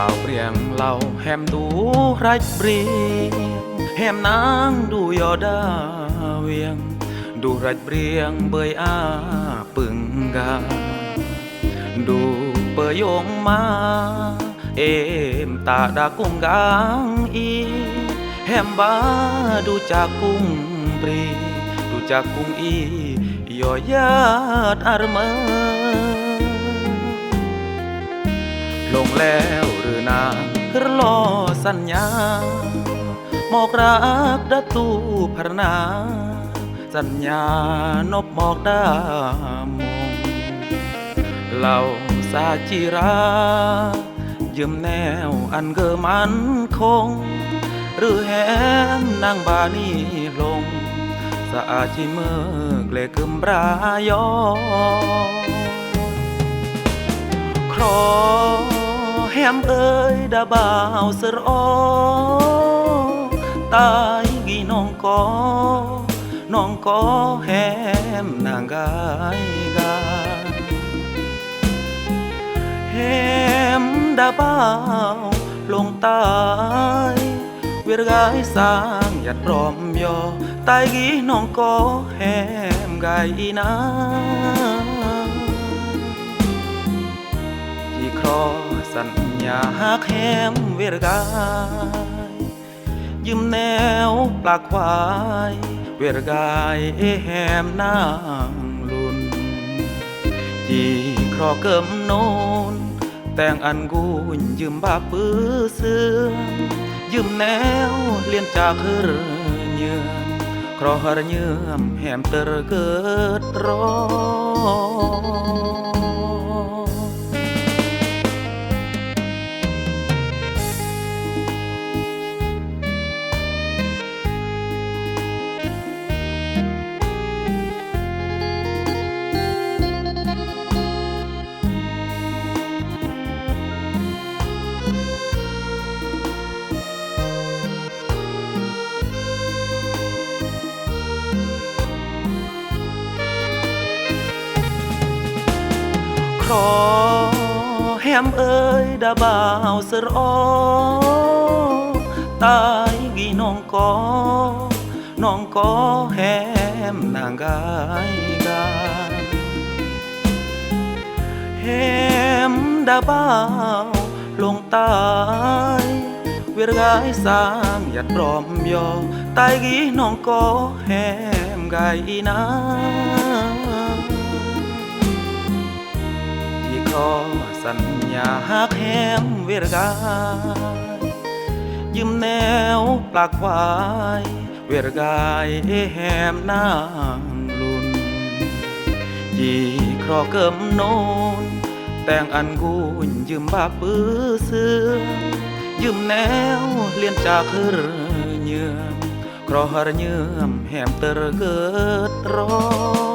ข่าวเปรียงเราแฮมดูไรเปรียงแฮมนางดูยอดาเวียง ดูไรเปรียงเบยอาปึงกา ดูเปยยงมา เอมตาดากุ้งกางอีแฮมบาดูจากกุ้งปรี ดูจากกุ้งอียอยาดอารเมอ ลงแล้วหรือนางรรอสัญญาหมอกรักดัตูพรนา สัญญานบหมอกดามงเหล่าสาจิรายืมแนวอันเกอมันคง หรือแหมนางบานีลงสะอาจิเมื่อเกลกึมรายอครอ em ơi, đã bao giờ ó tai ghi non có non có em nàng gái gái. Em đã bao lòng tai việt gái sang nhặt rom yo tai ghi non có em gái nàng สัน องกอแฮมกายอีนาที่ครอสัญญาหักแฮมเวรกาย ยืมแนวปลากควาย เวรกายเอแฮมนางลุน จีครอเกิมโนน แต่งอันกูยืมบาปื้อเสื่อมยืมแนวเลียนจากเฮรเยือมครอเฮรเยือมแฮมเตอร์เกิดร้อน องกอน้องกอแฮมนางกายกาแฮมดาบ่าวลงตายเว อสัญญาหักแฮมเวรกายยืมแนวปลากวาย เวรกายเอแฮมนางลุนจีครอเกิมโนน แต่งอันกูยืมบาปื้อเสือยืมแนวเลียนจากเฮรเยือมครอเฮรเยือมแฮมเตอเกิดรอ